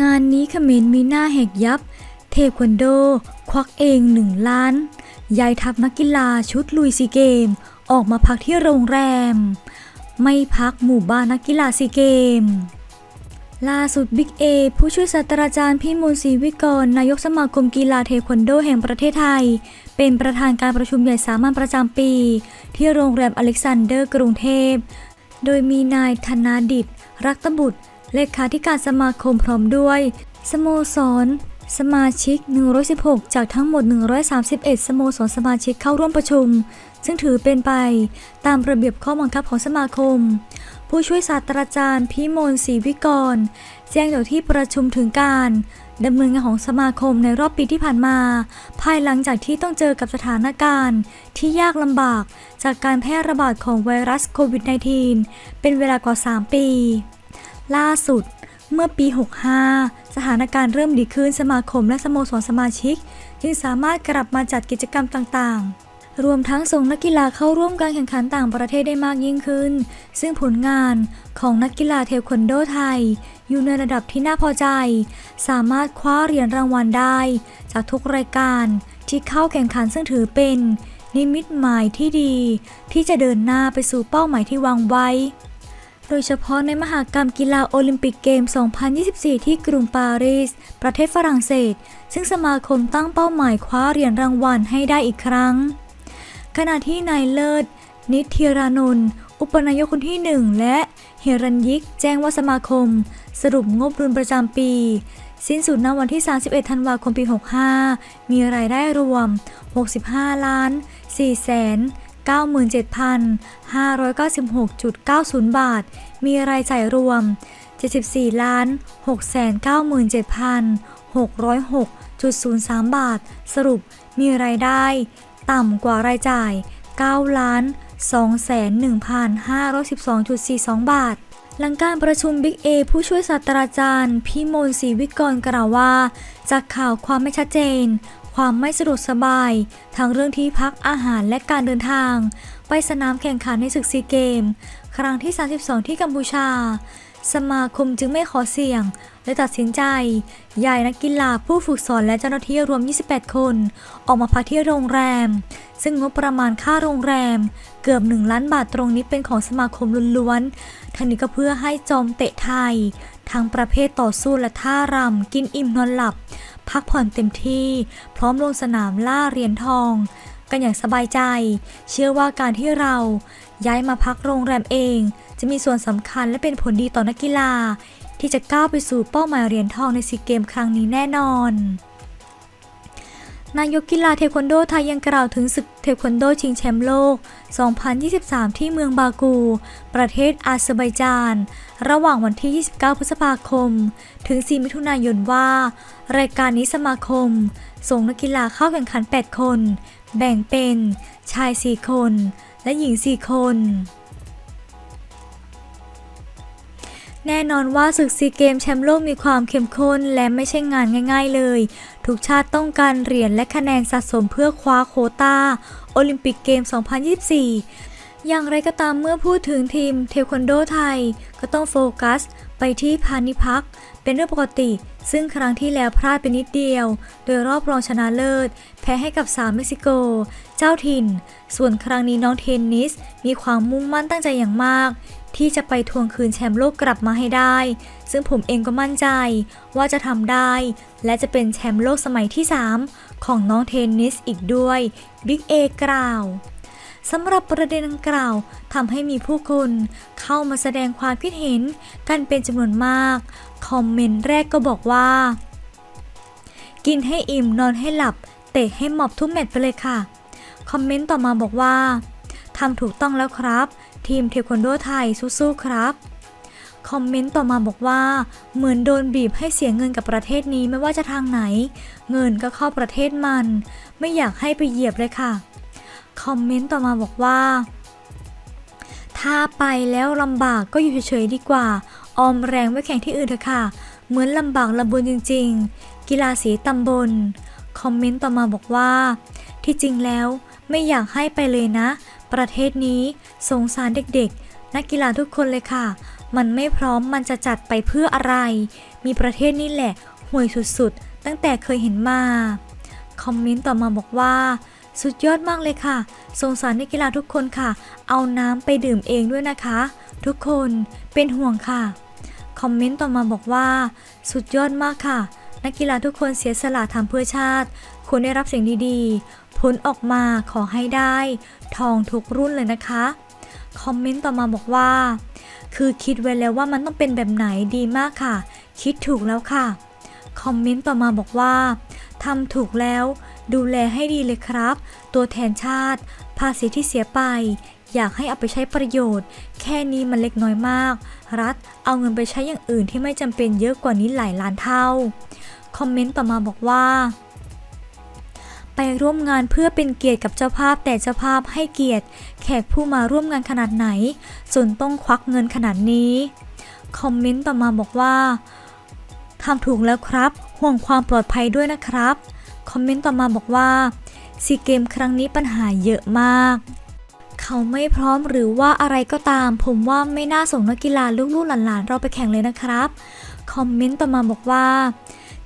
งานนี้เขมรมีหน้าแหกยับ เทควันโด ควักเองหนึ่งล้าน ยายทัพนักกีฬาชุดลุยซีเกม ออกมาพักที่โรงแรม ไม่พักหมู่บ้านนักกีฬาซีเกม ล่าสุดบิ๊กเอผู้ช่วยศาสตราจารย์พิมลศรีวิกร นายกสมาคมกีฬาเทควันโดแห่งประเทศไทย เป็นประธานการประชุมใหญ่สามัญประจำปี ที่โรงแรมอเล็กซานเดอร์กรุงเทพ โดยมีนายธนาดิตรักตบุตร เลขาธิการสมาคมพร้อมด้วย สโมสร สมาชิก 116 จากทั้งหมด 131 สโมสรสมาชิกเข้าร่วมประชุม ซึ่งถือเป็นไปตามระเบียบข้อบังคับของสมาคม ผู้ช่วยศาสตราจารย์พิมลศรีวิกร แจ้งต่อที่ประชุมถึงการดำเนินงานของสมาคมในรอบปีที่ผ่านมา ภายหลังจากที่ต้องเจอกับสถานการณ์ ที่ยากลำบากจากการแพร่ระบาดของไวรัสโควิด -19 เป็นเวลากว่า 3 ปี ล่าสุด เมื่อปี 65 สถานการณ์เริ่มดีขึ้นสมาคมและสโมสรสมาชิก จึงสามารถกลับมาจัดกิจกรรมต่างๆ รวมทั้งส่งนักกีฬาเข้าร่วมการแข่งขันต่างประเทศได้มากยิ่งขึ้น ซึ่งผลงานของนักกีฬาเทควันโดไทย อยู่ในระดับที่น่าพอใจ สามารถคว้าเหรียญรางวัลได้ จากทุกรายการที่เข้าแข่งขันซึ่งถือเป็นนิมิตหมายที่ดี ที่จะเดินหน้าไปสู่เป้าหมายที่วางไว้ โดยเฉพาะในมหากรรมกีฬาโอลิมปิกเกม 2024 ที่กรุงปารีส ประเทศฝรั่งเศส ซึ่งสมาคมตั้งเป้าหมายคว้าเหรียญรางวัลให้ได้อีกครั้ง ขณะที่นายเลิศ นิธิรานนท์อุปนายกคนที่ 1 และเฮรัญยิก แจ้งว่าสมาคม สรุปงบดุลประจำปี สิ้นสุดณวันที่ 31 ธันวาคมปี 65 มีรายได้รวม 65 ล้าน4แสน 97,596.90 บาท มีรายจ่ายรวม 74ล้าน697,606.03 บาท สรุปมีรายได้ ต่ำกว่ารายจ่าย 9 ล้าน211,512.42 บาท หลังการประชุมบิ๊กเอผู้ช่วยศาสตราจารย์พิมลศรีวิกรกล่าวว่า จากข่าวความไม่ชัดเจน ความไม่สะดวกสบาย ทั้งเรื่องที่พักอาหารและการเดินทาง ไปสนามแข่งขันในศึกซีเกม ครั้งที่ 32 ที่กัมพูชา สมาคมจึงไม่ขอเสี่ยง และตัดสินใจย้ายนักกีฬาผู้ฝึกสอนและเจ้าหน้าที่รวม 28 คน ออกมาพักที่โรงแรม ซึ่งงบประมาณค่าโรงแรม เกือบ 1 ล้านบาทตรงนี้เป็นของสมาคมล้วนๆทั้งนี้ก็เพื่อให้จอมเตะไทย ทั้งประเภทต่อสู้และท่ารำกินอิ่มนอนหลับ พักผ่อนเต็มที่ พร้อมลงสนามล่าเหรียญทอง กันอย่างสบายใจ เชื่อว่าการที่เราย้ายมาพักโรงแรมเอง จะมีส่วนสำคัญและเป็นผลดีต่อนักกีฬา ที่จะก้าวไปสู่เป้าหมายเหรียญทองในซีเกมครั้งนี้แน่นอน นายกกีฬาเทควันโดไทยยังกล่าวถึงศึกเทควันโดชิงแชมป์โลก 2023 ที่เมืองบากู ประเทศอาเซอร์ไบจาน ระหว่างวันที่ 29 พฤษภาคม ถึง 4 มิถุนายนว่า รายการนี้สมาคม ส่งนักกีฬาเข้าแข่งขัน 8 คน แบ่งเป็นชาย 4 คน และหญิง 4 คน แน่นอนว่าศึกซีเกมแชมป์โลกมีความเข้มข้นและไม่ใช่งานง่าย ๆ เลย ทุกชาติต้องการเหรียญและคะแนนสะสมเพื่อคว้าโคตาโอลิมปิกเกม 2024 อย่างไรก็ตามเมื่อพูดถึงทีมเทควันโดไทย ก็ต้องโฟกัสไปที่พานิพัก เป็นเรื่องปกติ ซึ่งครั้งที่แล้วพลาดไปนิดเดียว โดยรอบรองชนะเลิศ แพ้ให้กับสาวเม็กซิโก เจ้าถิ่น ส่วนครั้งนี้น้องเทนนิส มีความมุ่งมั่นตั้งใจอย่างมาก ที่จะไปทวงคืนแชมป์โลกกลับมาให้ได้ ซึ่งผมเองก็มั่นใจว่าจะทำได้ และจะเป็นแชมป์โลกสมัยที่ 3 ของน้องเทนนิสอีกด้วยบิ๊กเอกล่าวสำหรับประเด็นดังกล่าวทำให้มีผู้คนเข้ามาแสดงความคิดเห็นกันเป็นจำนวนมาก คอมเมนต์แรกก็บอกว่า กินให้อิ่มนอนให้หลับ เตะให้หมอบทุกแมตช์ไปเลยค่ะ คอมเมนต์ต่อมาบอกว่าทำถูกต้องแล้วครับ ทีมเทควันโดไทยสู้ๆครับ คอมเมนต์ต่อมาบอกว่า เหมือนโดนบีบให้เสียเงินกับประเทศนี้ไม่ว่าจะทางไหน เงินก็เข้าประเทศมัน ไม่อยากให้ไปเหยียบเลยค่ะ คอมเมนต์ต่อมาบอกว่า ถ้าไปแล้วลำบากก็อยู่เฉยๆดีกว่า ออมแรงไว้แข่งที่อื่นเถอะค่ะ เหมือนลำบากลำบนจริง ๆ กีฬาสีตำบล คอมเมนต์ต่อมาบอกว่า ที่จริงแล้วไม่อยากให้ไปเลยนะ ประเทศนี้สงสารเด็กๆ นักกีฬาทุกคนเลยค่ะ มันไม่พร้อมมันจะจัดไปเพื่ออะไร มีประเทศนี่แหละห่วยสุดๆ ตั้งแต่เคยเห็นมา คอมเมนต์ต่อมาบอกว่า สุดยอดมากเลยค่ะ สงสารนักกีฬาทุกคนค่ะ เอาน้ำไปดื่มเองด้วยนะคะ ทุกคนเป็นห่วงค่ะ คอมเมนต์ต่อมาบอกว่า สุดยอดมากค่ะ นักกีฬาทุกคนเสียสละทำเพื่อชาติ ควรได้รับสิ่งดีๆ ผลออกมาขอให้ได้ ทองทุกรุ่นเลยนะคะ คอมเมนต์ต่อมาบอกว่า คือคิดไว้แล้วว่ามันต้องเป็นแบบไหนดีมากค่ะ คิดถูกแล้วค่ะ คอมเมนต์ต่อมาบอกว่าทำถูกแล้ว ดูแลให้ดีเลยครับ ตัวแทนชาติ ภาษีที่เสียไป อยากให้เอาไปใช้ประโยชน์ แค่นี้มันเล็กน้อยมาก รัฐเอาเงินไปใช้อย่างอื่นที่ไม่จำเป็นเยอะกว่านี้หลายล้านเท่า คอมเมนต์ต่อมาบอกว่าไปร่วมงานเพื่อเป็นเกียรติกับเจ้าภาพแต่เจ้าภาพให้เกียรติ แขกผู้มาร่วมงานขนาดไหนจนต้องควักเงินขนาดนี้ คอมเมนต์ต่อมาบอกว่าทำถูกแล้วครับ ห่วงความปลอดภัยด้วยนะครับ คอมเมนต์ต่อมาบอกว่าซีเกมครั้งนี้ปัญหาเยอะมาก เขาไม่พร้อมหรือว่าอะไรก็ตาม ผมว่าไม่น่าส่งนักกีฬาลูกๆหลานๆ เราไปแข่งเลยนะครับ คอมเมนต์ต่อมาบอกว่า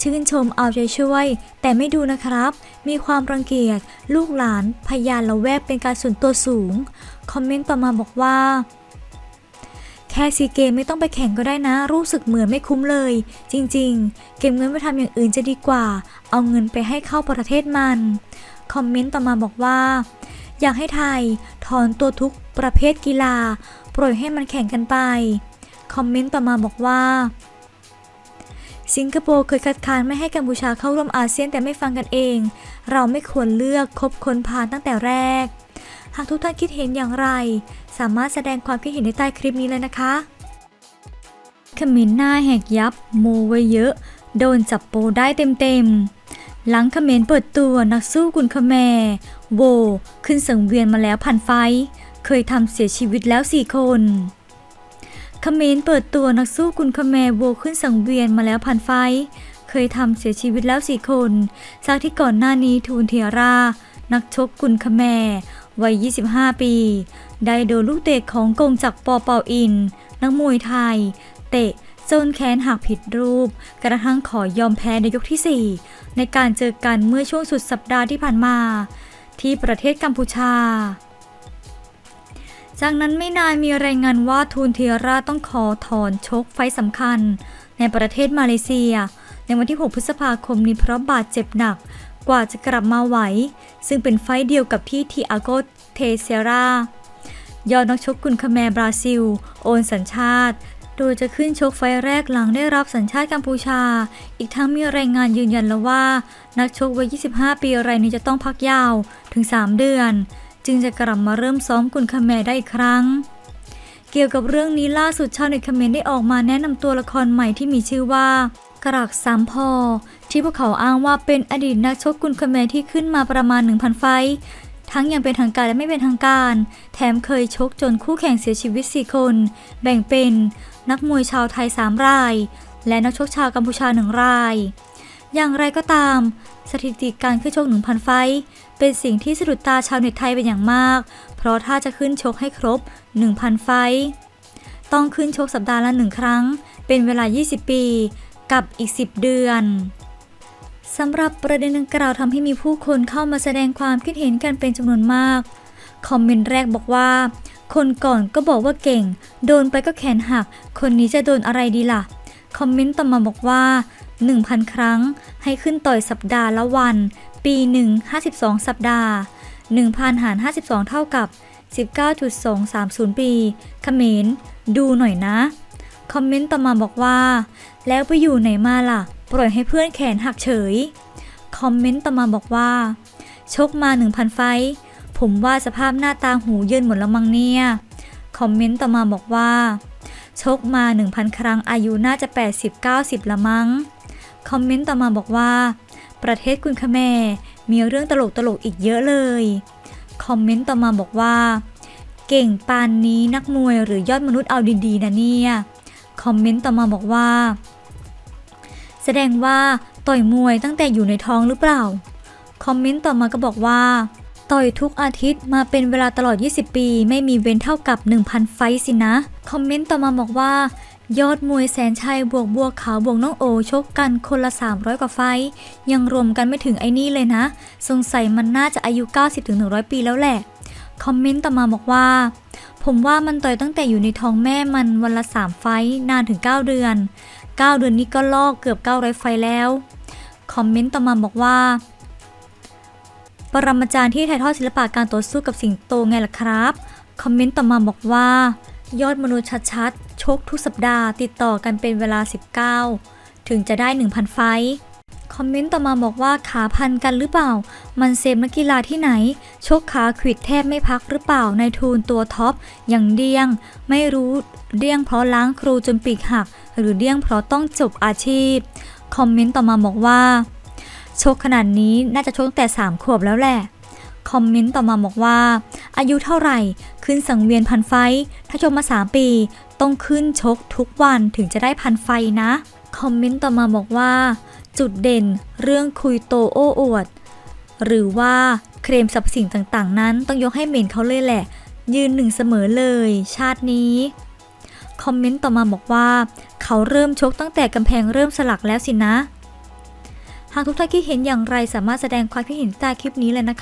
ชื่นชมเอาใจช่วย แต่ไม่ดูนะครับ มีความรังเกียจลูกหลานพยานละแวกเป็นการส่วนตัวสูง คอมเมนต์ต่อมาบอกว่า ค่ซีเกมไม่ต้องไปแข่งก็ได้นะ รู้สึกเหมือนไม่คุ้มเลย จริงๆ เก็บเงินไปทำอย่างอื่นจะดีกว่า เอาเงินไปให้เข้าประเทศมัน คอมเมนต์ต่อมาบอกว่า อยากให้ไทยถอนตัวทุกประเภทกีฬา ปล่อยให้มันแข่งกันไป คอมเมนต์ต่อมาบอกว่า สิงคโปร์เคยคัดค้านไม่ให้กัมพูชาเข้าร่วมอาเซียนแต่ไม่ฟังกันเอง เราไม่ควรเลือกคบคนพาลตั้งแต่แรก หากทุกท่านคิดเห็นอย่างไร สามารถแสดงความคิดเห็นในใต้คลิปนี้เลยนะคะขมิ้นหน้าแหกยับ โมไว้เยอะ โดนจับโปได้เต็มๆ หลังเขมรเปิดตัวนักสู้กุนคแมโว ขึ้นสังเวียนมาแล้วพันไฟ เคยทำเสียชีวิตแล้ว4คนเขมรเปิดตัวนักสู้กุนคแมโวขึ้นสังเวียนมาแล้วพันไฟ เคยทำเสียชีวิตแล้ว4คนจากที่ก่อนหน้านี้ทูนเทียรา นักชกกุนคแม วัย 25 ปี ได้โดนลูกเตะของกงจากปอเปาอิน นักมวยไทย เตะจนแขนหักผิดรูป กระทั่งขอยอมแพ้ในยกที่ 4 ในการเจอกันเมื่อช่วงสุดสัปดาห์ที่ผ่านมา ที่ประเทศกัมพูชา จากนั้นไม่นานมีรายงานว่าทูนเทียราต้องขอถอนชกไฟสำคัญ ในประเทศมาเลเซีย ในวันที่ 6 พฤษภาคมนี้เพราะบาดเจ็บหนัก กว่าจะกลับมาไหว ซึ่งเป็นไฟเดียวกับที่ทีอาโกเทเซรายอดนักชกกุนคาแมร์บราซิล โอนสัญชาติ โดยจะขึ้นชกไฟแรกหลังได้รับสัญชาติกัมพูชา อีกทั้งมีรายงานยืนยันแล้วว่า นักชกวัย 25 ปีรายนี้จะต้องพักยาวถึง 3 เดือน จึงจะกลับมาเริ่มซ้อมกุนคาแมร์ได้อีกครั้ง เกี่ยวกับเรื่องนี้ล่าสุดชาวเน็ตคอมเมนต์ได้ออกมาแนะนำตัวละครใหม่ที่มีชื่อว่ากรักสามพอ ที่พวกเขาอ้างว่าเป็นอดีตนักชกกุนคาแมที่ขึ้นมาประมาณ 1,000 ไฟทั้งยังเป็นทางการและไม่เป็นทางการ แถมเคยชกจนคู่แข่งเสียชีวิต 4 คน แบ่งเป็นนักมวยชาวไทย 3 ราย และนักชกชาวกัมพูชา 1 ราย อย่างไรก็ตาม สถิติการขึ้นชก 1,000 ไฟ เป็นสิ่งที่สะดุดตาชาวเน็ตไทยเป็นอย่างมาก เพราะถ้าจะขึ้นชกให้ครบ 1,000 ไฟ ต้องขึ้นชกสัปดาห์ละหนึ่งครั้ง เป็นเวลา 20 ปี กับอีก 10 เดือน สำหรับประเด็นดังกล่าวทำให้มีผู้คนเข้ามาแสดงความคิดเห็นกันเป็นจำนวนมาก คอมเมนต์แรกบอกว่า คนก่อนก็บอกว่าเก่ง โดนไปก็แขนหัก คนนี้จะโดนอะไรดีล่ะ คอมเมนต์ต่อมาบอกว่า 1,000 ครั้ง ให้ขึ้นต่อยสัปดาห์ละวัน ปีหนึ่ง52 สัปดาห์ 1,000 หาร 52 เท่ากับ 19.230 ปีเขมรดูหน่อยนะ คอมเมนต์ต่อมาบอกว่า แล้วไปอยู่ไหนมาล่ะ ปล่อยให้เพื่อนแขนหักเฉย คอมเมนต์ต่อมาบอกว่า ชกมา 1,000 ไฟ ผมว่าสภาพหน้าตาหูเยินหมดแล้วมั้งเนี่ย คอมเมนต์ต่อมาบอกว่า ชกมา 1,000 ครั้งอายุน่าจะ 80-90 ละมั้ง คอมเมนต์ต่อมาบอกว่า ประเทศกุนคแมร์มีเรื่องตลกตลกอีกเยอะเลย คอมเมนต์ต่อมาบอกว่า เก่งปานนี้นักมวยหรือยอดมนุษย์เอาดีๆนะเนี่ย คอมเมนต์ต่อมาบอกว่า แสดงว่าต่อยมวยตั้งแต่อยู่ในท้องหรือเปล่า คอมเมนต์ต่อมาก็บอกว่า ต่อยทุกอาทิตย์มาเป็นเวลาตลอด 20 ปี ไม่มีเว้นเท่ากับ 1,000 ไฟสินะ คอมเมนต์ต่อมาบอกว่า ยอดมวยแสนชัยบวกบัวขาวบวกน้องโอชกกันคนละ 300 กว่าไฟ ยังรวมกันไม่ถึงไอ้นี่เลยนะ สงสัยมันน่าจะอายุ 90-100 ปีแล้วแหละ คอมเมนต์ต่อมาบอกว่าผมว่ามันต่อยตั้งแต่อยู่ในท้องแม่มันวันละ 3 ไฟนานถึง 9 เดือน 9 เดือนนี้ก็ลอกเกือบ 900 ไฟแล้ว คอมเมนต์ต่อมาบอกว่า ปรมาจารย์ที่ถ่ายทอดศิลปะการต่อสู้กับสิงโตไงล่ะครับ คอมเมนต์ต่อมาบอกว่า ยอดมนุษย์ชัดๆ ชกทุกสัปดาห์ติดต่อกันเป็นเวลา 19 ถึงจะได้ 1,000 ไฟ คอมเมนต์ต่อมาบอกว่าขาพันกันหรือเปล่า มันเซฟนักกีฬาที่ไหน ชกขาขวิดแทบไม่พักหรือเปล่าในทูนตัวท็อป อย่างเดียง ไม่รู้เดียงเพราะล้างครูจนปีกหัก หรือเดียงเพราะต้องจบอาชีพ คอมเมนต์ต่อมาบอกว่า ชกขนาดนี้น่าจะชกตั้งแต่ 3 ขวบแล้วแหละคอมเมนต์ต่อมาบอกว่า อายุเท่าไหร่ขึ้นสังเวียนพันไฟ ถ้าชกมา 3 ปี ต้องขึ้นชกทุกวันถึงจะได้พันไฟนะ คอมเมนต์ต่อมาบอกว่า จุดเด่นเรื่องคุยโตโอ้อวด หรือว่าเคลมสรรพสิ่งต่างๆ นั้นต้องยกให้เมนเขาเลยแหละ ยืนหนึ่งเสมอเลย ชาตินี้ คอมเมนต์ต่อมาบอกว่า เขาเริ่มชกตั้งแต่กำแพงเริ่มสลักแล้วสินะ หากทุกท่านคิดเห็นอย่างไรสามารถแสดงความคิดเห็นใต้คลิปนี้เลยนะคะ